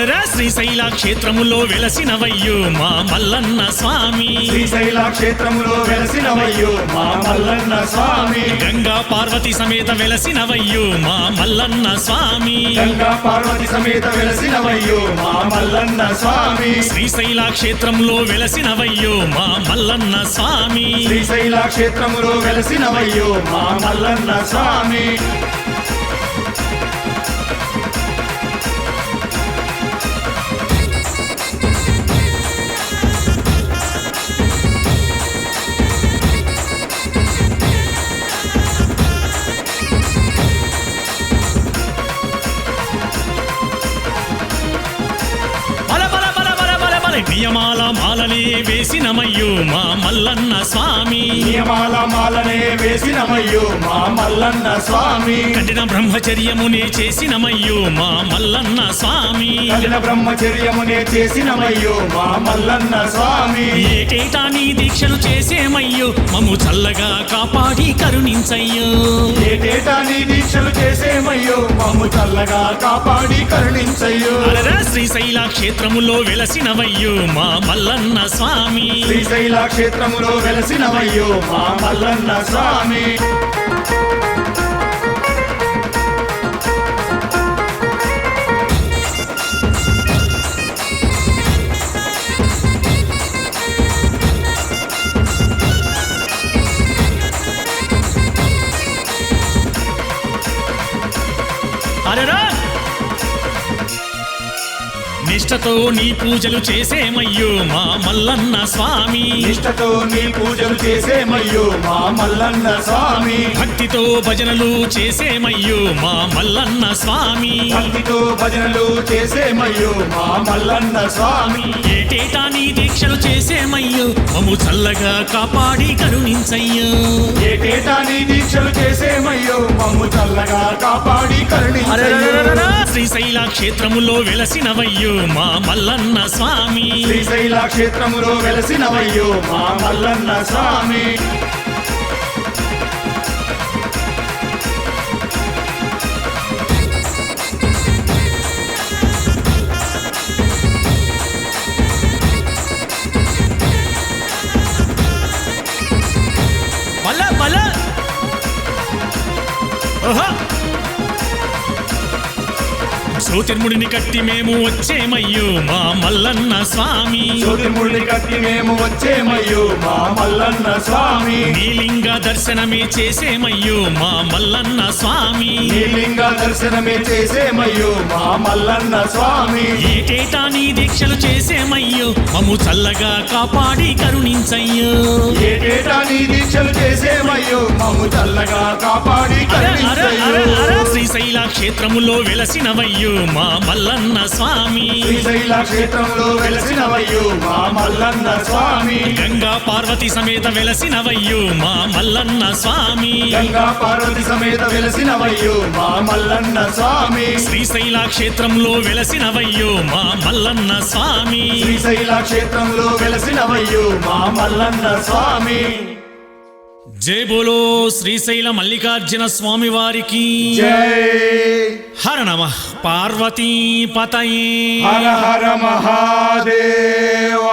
అరరా శ్రీశైల క్షేత్రములో వెలసినవయ్యు మా మల్లన్న స్వామి. శ్రీశైల క్షేత్రములో వెలసినవయ్యో మా మల్లన్న స్వామి. గంగా పార్వతి సమేత వెలసినవయ్యు మా మల్లన్న స్వామి. గంగా పార్వతి సమేత వెలసినవయ్యో మా మల్లన్న స్వామి. శ్రీశైల క్షేత్రంలో వెలసినవయ్యు మా మల్లన్న స్వామి. శ్రీశైల క్షేత్రములో వెలసినవయ్యో మా మల్లన్న స్వామి. నియమాల మాలనే వేసినమయ్యు మా మల్లన్న స్వామి. నియమాల మాలనే వేసినవయ్యో మా మల్లన్న స్వామి. కఠిన బ్రహ్మచర్యమునే చేసినమయ్యు మా మల్లన్న స్వామి. కఠిన బ్రహ్మచర్యమునే చేసినవయ్యో మా మల్లన్న స్వామి. ఏటేటా నీ దీక్షలు చేసేమయ్యు మము చల్లగా కాపాడి కరుణించయ్యో. ఏటేటా నీ దీక్షలు చేసేమయ్యో మమ్ము చల్లగా కాపాడి కరుణించయ్యో. శ్రీశైల క్షేత్రములో వెలసినవయ్యు మా మల్లన్న స్వామి. శ్రీశైల క్షేత్రములో వెలసినవయ్యో మా మల్లన్న స్వామి. నిష్టతో నీ పూజలు చేసేమయ్యు మా మల్లన్న స్వామి. నిష్టతో నీ పూజలు చేసేమయ్యో మా మల్లన్న స్వామి. భక్తితో భజనలు చేసేమయ్యు మా మల్లన్న స్వామి. భక్తితో భజనలు చేసేమయ్యో మా మల్లన్న స్వామి. ఏటేటా నీ దీక్షలు చేసేమయ్యు? మము చల్లగా కాపాడి కరుణించయ్యో. ఏటేటా నీ దీక్షలు చేసేమయ్యో? మమ్ము చల్లగా కాపాడి కరుణించయ్యో! శ్రీశైల క్షేత్రములో వెలసినవయ్యో మా మల్లన్న స్వామి. శ్రీశైల క్షేత్రములో వెలసినవయ్యో మా మల్లన్న స్వామి. జ్యోతిర్ముడిని కట్టి మేము వచ్చేమయ్యు మా మల్లన్న స్వామి. జ్యోతిర్ముడిని కట్టి మేము వచ్చేమయ్యో మా మల్లన్న స్వామి. నీలింగ దర్శనమే చేసేమయ్యు మా మల్లన్న స్వామి. నీలింగ దర్శనమే చేసేమయ్యో మా మల్లన్న స్వామి. ఏటేటా నీ దీక్షలు చేసేమయ్యు మము చల్లగా కాపాడి కరుణించయ్యో. ఏటేటా నీ దీక్షలు చేసేమయ్యో మమ్ము చల్లగా కాపాడి కరుణించయ్యో. శ్రీశైల క్షేత్రములో వెలసినవయ్యు. మా మల్లన్న స్వామి. శ్రీశైల క్షేత్రంలో వెలసినవయ్యో మా మల్లన్న స్వామి. గంగా పార్వతి సమేత వెలసినవయ్యు మా మల్లన్న స్వామి. గంగా పార్వతి సమేత వెలసినవయ్యో మా మల్లన్న స్వామి. శ్రీశైల క్షేత్రంలో వెలసినవయ్యు మా మల్లన్న స్వామి. శ్రీశైల క్షేత్రంలో వెలసినవయ్యో మా మల్లన్న స్వామి. జై బోలో శ్రీశైల మల్లికార్జున స్వామి వారికి. హర నమ పార్వతీ పతయే. హర హర మహాదేవ.